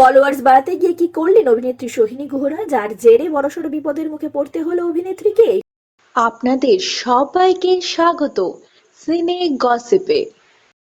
Followers বাড়াতে গিয়ে কি করলেন অভিনেত্রী সোহিনী গুহরা, যার জেরে বড়সড় বিপদের মুখে পড়তে হলো অভিনেত্রীকে? আপনাদের সবাইকে স্বাগত। সিনে গসিপে।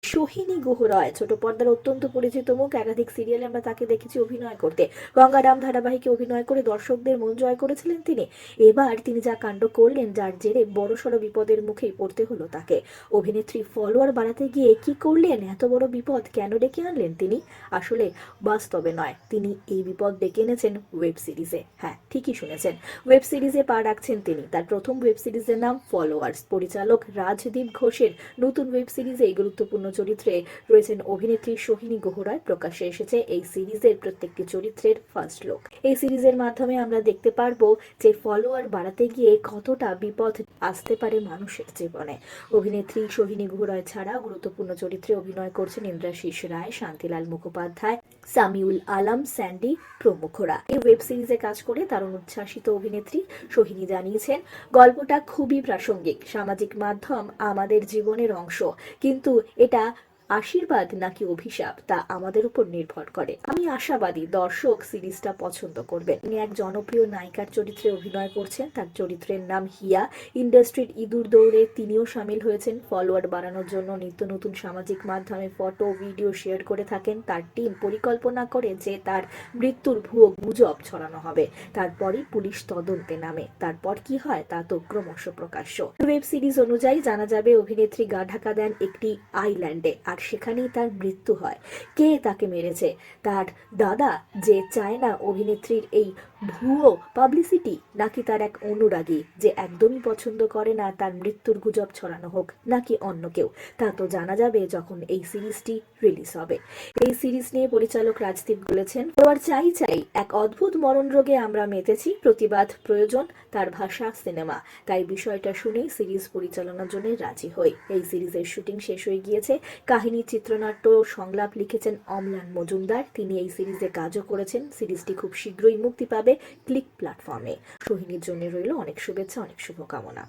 সোহিনী গুহ রয় ছোট পর্দার অত্যন্ত পরিচিত মুখ, একাধিক সিরিয়ালে আমরা তাকে দেখেছি অভিনয় করতে। গঙ্গারাম ধারাবাহিকে অভিনয় করে দর্শকদের মন জয় করেছিলেন তিনি। এবার তিনি যা কাণ্ড করলেন, যার জেরে বড়সড় বিপদের মুখেই পড়তে হলো তাকে। অভিনেত্রী ফলোয়ার বাড়াতে গিয়ে কি করলেন? এত বড় বিপদ কেন ডেকে আনলেন তিনি? আসলে বাস্তবে নয়। তিনি এই বিপদ ডেকে এনেছেন ওয়েব সিরিজে। হ্যাঁ ঠিকই শুনেছেন। ওয়েব সিরিজে পা রাখছেন তিনি। তার প্রথম ওয়েব সিরিজের নাম ফলোয়ার্স। পরিচালক রাজদীপ ঘোষের নতুন ওয়েব সিরিজে এই গুরুত্বপূর্ণ চরিত্রে রয়েছেন অভিনেত্রী সোহিনী গুহরায় প্রকাশ্যে এসেছে এই সিরিজের প্রত্যেকটি চরিত্রের ফার্স্ট লুক এই সিরিজের মাধ্যমে আমরা দেখতে পারব যে ফলোয়ার বাড়াতে গিয়ে কতটা বিপদ আসতে পারে মানুষের জীবনে। অভিনেত্রী সোহিনী গুহরায় ছাড়া গুরুত্বপূর্ণ চরিত্রে অভিনয় করছেন ইন্দ্রাশিস রায়, শান্তিলাল মুখোপাধ্যায়, সামিউল আলম, স্যান্ডি প্রমুখরা। এই ওয়েব সিরিজে কাজ করে তার উচ্ছ্বাসিত অভিনেত্রী সোহিনী জানিয়েছেন, গল্পটা খুবই প্রাসঙ্গিক। সামাজিক মাধ্যম আমাদের জীবনের অংশ। কিন্তু এটা 거야. আশীর্বাদ নাকি অভিশাপ তা আমাদের উপর নির্ভর করে। আমি আশাবাদী, দর্শক সিরিজটা পছন্দ করবেন। তিনি এক জনপ্রিয় নায়িকার চরিত্রে অভিনয় করছেন। তার চরিত্রের নাম হিয়া। ইন্ডাস্ট্রির ইঁদুর দৌড়ে তিনিও সামিল হয়েছেন। ফলোয়ার বাড়ানোর জন্য নিত্য নতুন সামাজিক মাধ্যমে ফটো, ভিডিও শেয়ার করে থাকেন। তার টিম পরিকল্পনা করে যে তার মৃত্যুর ভুয়ো গুজব ছড়ানো হবে। তারপরই পুলিশ তদন্তে নামে। তারপর কি হয় তা তো ক্রমশ প্রকাশ্য। ওয়েব সিরিজ অনুযায়ী জানা যাবে, অভিনেত্রী গা ঢাকা দেন একটি আইল্যান্ডে। আর সেখানেই তার মৃত্যু হয়। কে তাকে মেরেছে? তার দাদা যে চায় না অভিনেত্রীর এই ভুয়ো পাবলিসিটি নাকি তার এক অনুরাগী যে একদমই পছন্দ করে না তার মৃত্যুর গুজব ছড়ানো হোক, নাকি অন্য কেউ। তা তো জানা যাবে যখন এই সিরিজটি রিলিজ হবে। এই সিরিজ নিয়ে পরিচালক রাজদীপ বলেছেন, এবার চাই চাই, এক অদ্ভুত মরণ রোগে আমরা মেতেছি, প্রতিবাদ প্রয়োজন তার ভাষা সিনেমা। তাই বিষয়টা শুনেই সিরিজ পরিচালনার জন্য রাজি হই। এই সিরিজের শুটিং শেষ হয়ে গিয়েছে। কাহিনী, চিত্রনাট্য সংলাপ লিখেছেন অমলান মজুমদার। তিনি এই সিরিজে কাজও করেছেন। সিরিজটি খুব শীঘ্রই মুক্তি পাবে। ক্লিক প্ল্যাটফর্মে। সোহিনীর জন্য রইল অনেক শুভেচ্ছা, অনেক শুভকামনা।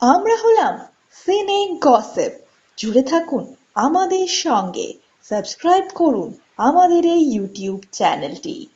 আমরা হলাম সিনে গসেপ। জুড়ে থাকুন আমাদের সঙ্গে। সাবস্ক্রাইব করুন আমাদের এই ইউটিউব চ্যানেলটি।